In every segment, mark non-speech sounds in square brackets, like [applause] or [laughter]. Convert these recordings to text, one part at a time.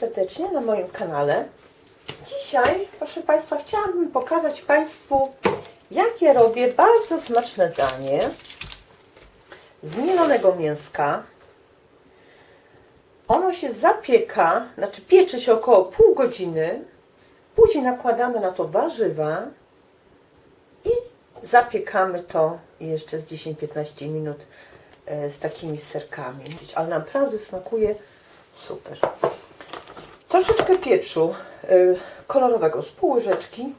serdecznie na moim kanale. Dzisiaj, proszę Państwa, chciałabym pokazać Państwu, jak ja robię bardzo smaczne danie z mielonego mięska. Ono się zapieka, znaczy piecze się około pół godziny. Później nakładamy na to warzywa i zapiekamy to jeszcze z 10-15 minut e, z takimi serkami. Ale naprawdę smakuje super. Troszeczkę pieprzu y, kolorowego z pół łyżeczki.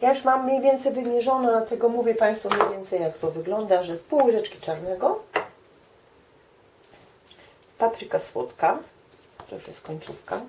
Ja już mam mniej więcej wymierzone, dlatego mówię Państwu mniej więcej jak to wygląda, że pół łyżeczki czarnego. Papryka słodka. To już jest końcówka.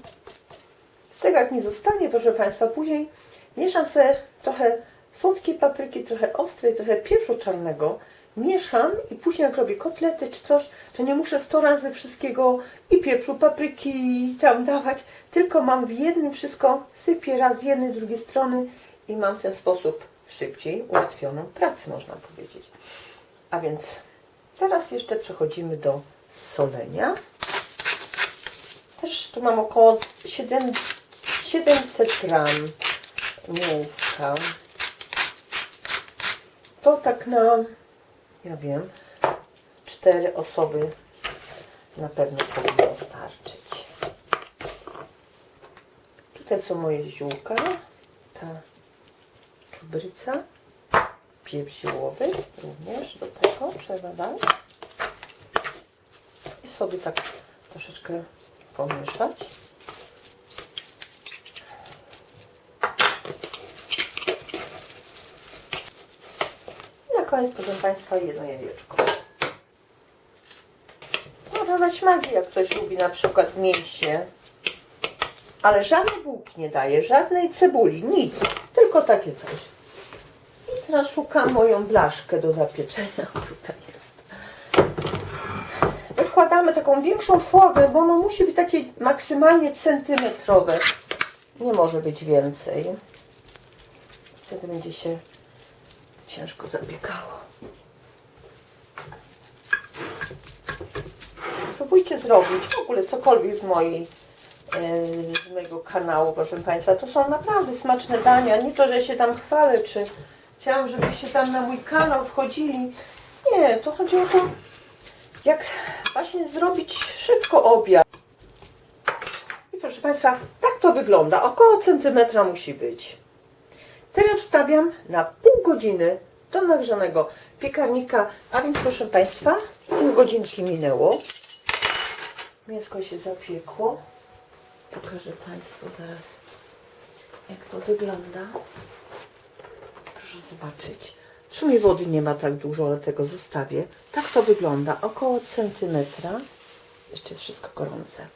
Z tego jak mi zostanie, proszę Państwa, później mieszam sobie trochę słodkiej papryki, trochę ostrej, trochę pieprzu czarnego. Mieszam i później jak robię kotlety czy coś, to nie muszę 100 razy wszystkiego i pieprzu, papryki i tam dawać, tylko mam w jednym wszystko, sypię raz z jednej, drugiej strony i mam w ten sposób szybciej ułatwioną pracę, można powiedzieć. A więc teraz jeszcze przechodzimy do solenia. Też tu mam około 7, 700 gram mięska. To tak na, ja wiem, cztery osoby na pewno powinno starczyć. Tutaj są moje ziółka, ta czubryca, pieprz ziołowy również do tego trzeba dać. I sobie tak troszeczkę pomieszać. Koniec, proszę Państwa, jedno jajeczko. Można dać magię, jak ktoś lubi na przykład mięśnie. Ale żadnej bułki nie daję, żadnej cebuli, nic. Tylko takie coś. I teraz szukam moją blaszkę do zapieczenia. [laughs] Tutaj jest. Wykładamy taką większą formę, bo ono musi być takie maksymalnie centymetrowe. Nie może być więcej. Wtedy będzie się ciężko zapiekało. Spróbujcie zrobić w ogóle cokolwiek z mojej e, z mojego kanału, proszę Państwa. To są naprawdę smaczne dania. Nie to, że się tam chwalę, czy chciałam, żebyście tam na mój kanał wchodzili. Nie, to chodzi o to, jak właśnie zrobić szybko obiad. I proszę Państwa, tak to wygląda. Około centymetra musi być. Teraz wstawiam na pół godziny do nagrzanego piekarnika, a więc proszę Państwa, pół godzinki minęło. Mięsko się zapiekło. Pokażę Państwu zaraz, jak to wygląda. Proszę zobaczyć. W sumie wody nie ma tak dużo, ale tego zostawię. Tak to wygląda. Około centymetra. Jeszcze jest wszystko gorące.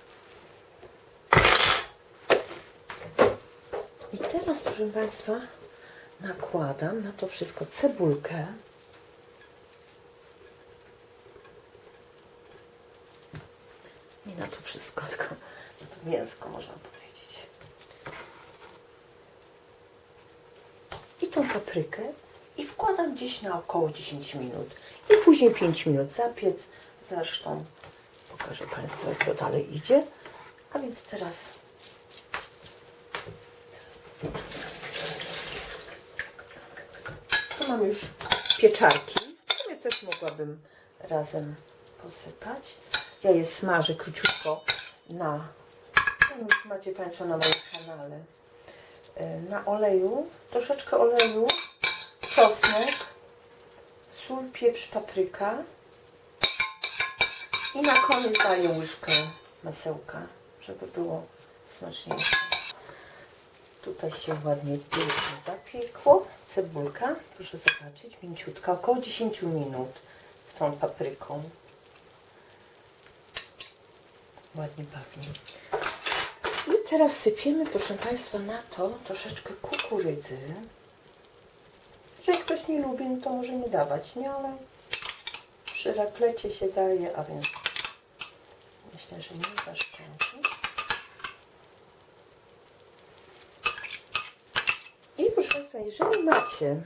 I teraz, proszę Państwa, nakładam na to wszystko cebulkę. Nie na to wszystko, [laughs] tylko na to mięsko można powiedzieć. I tą paprykę i wkładam gdzieś na około 10 minut. I później 5 minut zapiec. Zresztą pokażę Państwu, jak to dalej idzie. A więc teraz mam już pieczarki. Je też mogłabym razem posypać. Ja je smażę króciutko na, no już macie Państwo na moim kanale, E, na oleju, troszeczkę oleju, czosnek, sól, pieprz, papryka i na koniec daję łyżkę masełka, żeby było smaczniejsze. Tutaj się ładnie pięknie zapiekło. Cebulka, proszę zobaczyć, mięciutka, około 10 minut z tą papryką. Ładnie pachnie. I teraz sypiemy, proszę Państwa, na to troszeczkę kukurydzy. Jeżeli ktoś nie lubi, no to może nie dawać, nie? Ale przy raklecie się daje, a więc myślę, że nie zaszkodzi. I proszę Państwa, jeżeli macie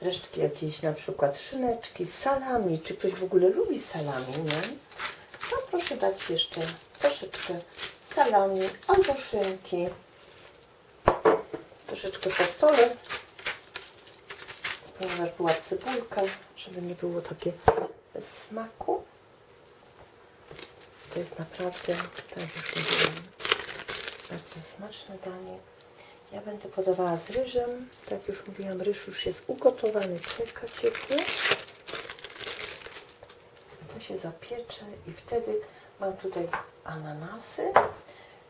resztki jakieś, na przykład szyneczki, salami, czy ktoś w ogóle lubi salami, nie? To proszę dać jeszcze troszeczkę salami albo szynki. Troszeczkę fasoli, ponieważ była cebulka, żeby nie było takie bez smaku. To jest naprawdę, tak już mówiłam, bardzo smaczne danie. Ja będę podawała z ryżem. Tak już mówiłam, ryż już jest ugotowany, czeka ciepły. To się zapiecze i wtedy mam tutaj ananasy,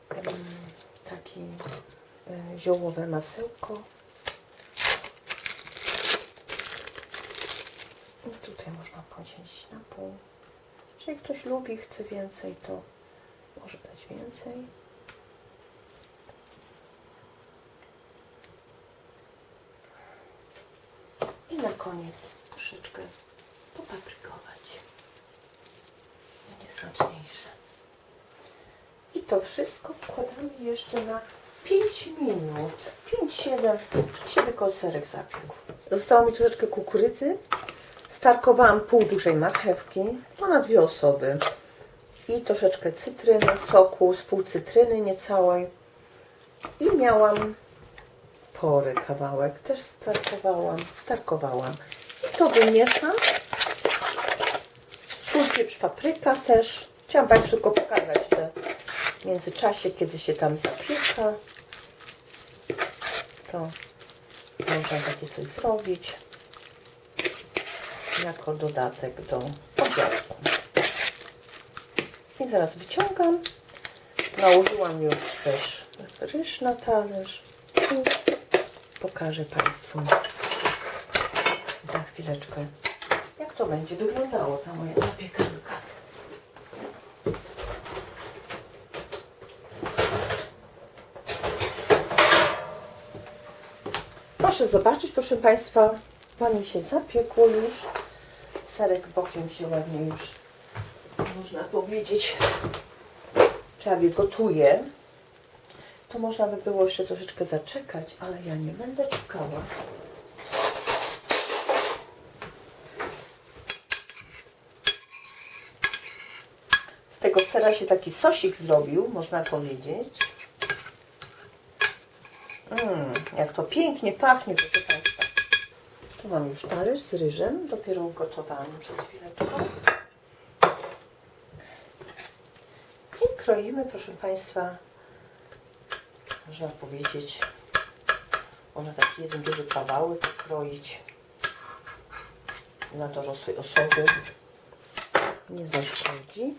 em, takie e, ziołowe masełko. I tutaj można podzielić na pół. Jeżeli ktoś lubi, chce więcej, to może dać więcej. I na koniec troszeczkę popaprykować. Będzie smaczniejsze. I to wszystko wkładamy jeszcze na 5 minut. 5-7, żeby się tylko serek zapiekł. Zostało mi troszeczkę kukurydzy. Starkowałam pół dużej marchewki. To na dwie osoby. I troszeczkę cytryny, soku z pół cytryny niecałej. I miałam pory kawałek. Też starkowałam. Starkowałam. I to wymieszam. Sól, pieprz, papryka też. Chciałam Państwu tylko pokazać, że w międzyczasie, kiedy się tam zapieka, to można takie coś zrobić jako dodatek do obiadku. I zaraz wyciągam. Nałożyłam już też ryż na talerz i pokażę Państwu za chwileczkę, jak to będzie wyglądało ta moja zapiekanka. Proszę zobaczyć, proszę Państwa, Pani się zapiekło już. Serek bokiem się ładnie już, można powiedzieć, prawie gotuje. To można by było jeszcze troszeczkę zaczekać, ale ja nie będę czekała. Z tego sera się taki sosik zrobił, można powiedzieć. Mmm, jak to pięknie pachnie, proszę Państwa. Tu mam już talerz z ryżem, dopiero ugotowany przed chwileczką. I kroimy, proszę Państwa, można powiedzieć, można taki jeden duży kawałek kroić na dorosłej osoby. Nie zaszkodzi.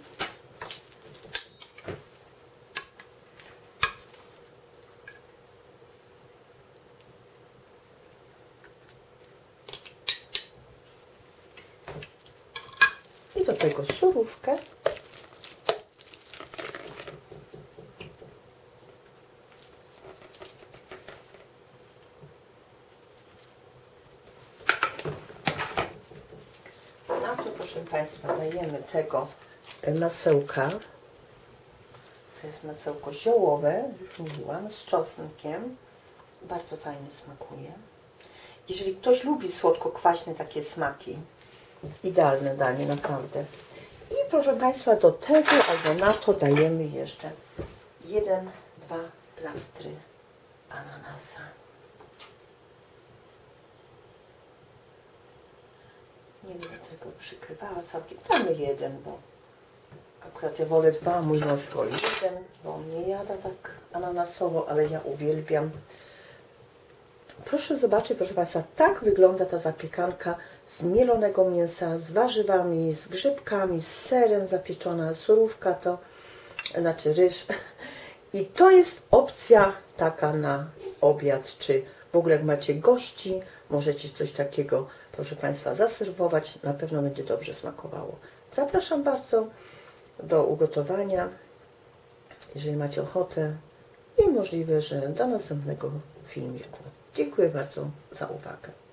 I do tego surówkę. To, proszę Państwa, dajemy tego e, masełka. To jest masełko ziołowe, już mówiłam, z czosnkiem. Bardzo fajnie smakuje. Jeżeli ktoś lubi słodko-kwaśne takie smaki, idealne danie, naprawdę. I proszę Państwa, do tego albo na to dajemy jeszcze jeden, dwa plastry ananasa. Nie będę tego przykrywała całkiem. Damy jeden, bo akurat ja wolę dwa, mój mąż woli jeden, bo on nie jada tak ananasowo, ale ja uwielbiam. Proszę zobaczyć, proszę Państwa, tak wygląda ta zapiekanka z mielonego mięsa, z warzywami, z grzybkami, z serem zapieczona, surówka to, znaczy ryż. I to jest opcja taka na obiad, czy w ogóle jak macie gości, możecie coś takiego, proszę Państwa, zaserwować. Na pewno będzie dobrze smakowało. Zapraszam bardzo do ugotowania, jeżeli macie ochotę i możliwe, że do następnego filmiku. Dziękuję bardzo za uwagę.